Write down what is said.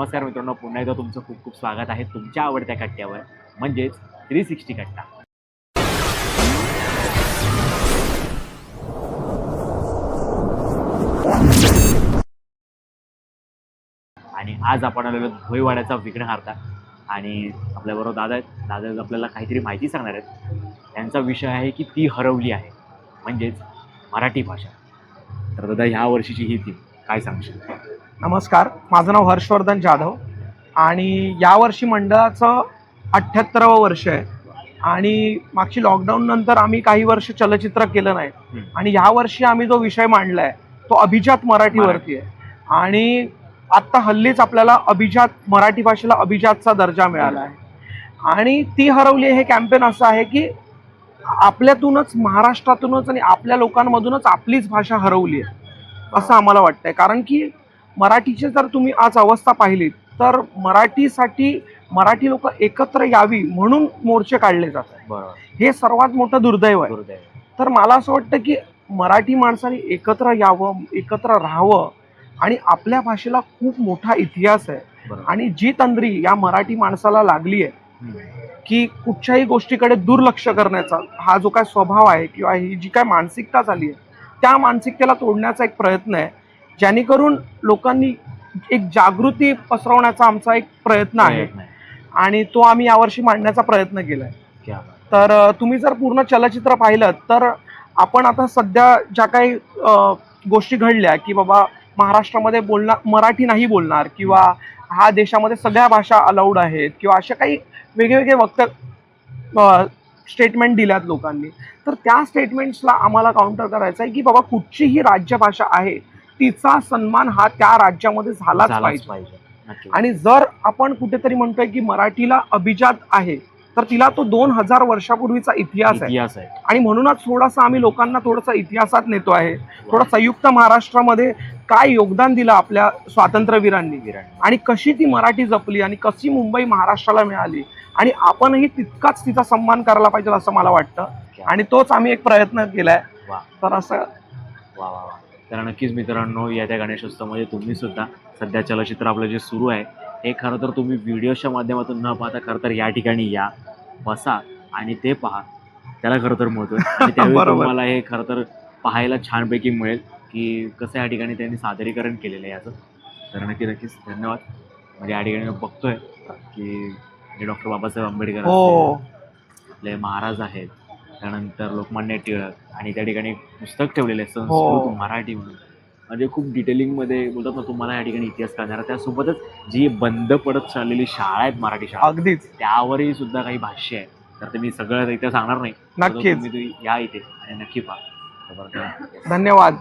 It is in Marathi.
नमस्कार मित्रांनो पुन्हा एकदा तुमचं खूप खूप स्वागत आहे तुमच्या आवडत्या कट्ट्यावर म्हणजेच थ्री सिक्स्टी कट्टा आणि आज आपण आलेलो भोईवाड्याचा विघ्नहार्ता आणि आपल्याबरोबर दादा आहेत. दादा आपल्याला काहीतरी माहिती सांगणार आहेत. त्यांचा विषय आहे की ती हरवली आहे. म्हणजेच मराठी भाषा. तर दादा ह्या वर्षीची ही थीम काय सांगशील? नमस्कार माझं नाव हर्षवर्धन जाधव आणि यावर्षी मंडळाचं अठ्ठ्याहत्तरावं वर्ष आहे. आणि मागची लॉकडाऊन नंतर आम्ही काही वर्ष चलचित्र केलं नाही. आणि यावर्षी आम्ही जो विषय मांडलाय तो अभिजात मराठीवरती आहे. आणि आत्ता हल्लीच आपल्याला अभिजात मराठी भाषेला अभिजातचा दर्जा मिळाला आहे. आणि ती हरवली हे कॅम्पेन असं आहे की आपल्यातूनच महाराष्ट्रातूनच आणि आपल्या लोकांमधूनच आपलीच भाषा हरवली आहे असं आम्हाला वाटतंय. कारण की मराठीची जर तुम्ही आज अवस्था पाहिली तर मराठीसाठी मराठी लोक एकत्र यावी म्हणून मोर्चे काढले जातात. हे सर्वात मोठं दुर्दैव आहे. तर मला असं वाटतं की मराठी माणसाने एकत्र यावं एकत्र राहावं आणि आपल्या भाषेला खूप मोठा इतिहास आहे. आणि जी तंद्री या मराठी माणसाला लागली आहे. की कुठच्याही गोष्टीकडे दुर्लक्ष करण्याचा हा जो काय स्वभाव आहे किंवा ही जी काय मानसिकता झाली आहे त्या मानसिकतेला तोडण्याचा एक प्रयत्न आहे. जेणेकरून लोकांनी एक जागृती पसरवण्याचा आमचा एक प्रयत्न आहे. आणि तो आम्ही यावर्षी मांडण्याचा प्रयत्न केला आहे क्या बात. तर तुम्ही जर पूर्ण चलचित्र पाहिलं तर आपण आता सध्या ज्या काही गोष्टी घडल्या की बाबा महाराष्ट्रामध्ये बोलणार मराठी नाही बोलणार किंवा हा देशामध्ये सगळ्या भाषा अलाउड आहेत किंवा अशा काही वेगवेगळे वक्त स्टेटमेंट दिल्यात लोकांनी तर त्या स्टेटमेंट्सला आम्हाला काउंटर करायचं आहे की बाबा कुठचीही राज्यभाषा आहे तिचा सन्मान हा त्या राज्यामध्ये झालाच पाहिजे. आणि जर आपण कुठेतरी म्हणतोय की मराठीला अभिजात आहे तर तिला तो दोन हजार वर्षापूर्वीचा इतिहास आहे. आणि म्हणूनच थोडासा आम्ही लोकांना थोडंसं इतिहासात नेतो आहे. थोडं संयुक्त महाराष्ट्रामध्ये काय योगदान दिलं आपल्या स्वातंत्र्यवीरांनी. आणि कशी ती मराठी जपली आणि कशी मुंबई महाराष्ट्राला मिळाली? आणि आपणही तितकाच तिचा सन्मान करायला पाहिजे असं मला वाटतं. आणि तोच आम्ही एक प्रयत्न केलाय. तर असं वा वा वा. तर नक्कीच मित्रांनो येत्या गणेशोत्सवामध्ये तुम्ही सुद्धा सध्या चलचित्र आपलं जे सुरू आहे हे खरं तर तुम्ही व्हिडिओच्या माध्यमातून न पाहता खरं तर या ठिकाणी या बसा आणि ते पहा. त्याला खरं तर महत्त्व आणि त्यावेळी. तुम्हाला हे खरं तर पाहायला छानपैकी मिळेल की कसं या ठिकाणी त्यांनी सादरीकरण केलेलं आहे याचं. तर नक्की नक्कीच धन्यवाद. म्हणजे या ठिकाणी बघतोय की जे डॉक्टर बाबासाहेब आंबेडकर हो. आपले महाराज आहेत त्यानंतर लोकमान्य टिळक आणि त्या ठिकाणी पुस्तक ठेवलेलं आहे हो. संस्कृत मराठी म्हणून. म्हणजे खूप डिटेलिंगमध्ये बोलतात ना तुम्हाला या ठिकाणी इतिहास कळणार त्यासोबतच जी बंद पडत चाललेली शाळा आहेत मराठी शाळा अगदीच. त्यावरही सुद्धा काही भाष्य आहे. तर ते मी सगळं इथे सांगणार नाही. नक्कीच. या इथे आणि नक्की पहा. धन्यवाद.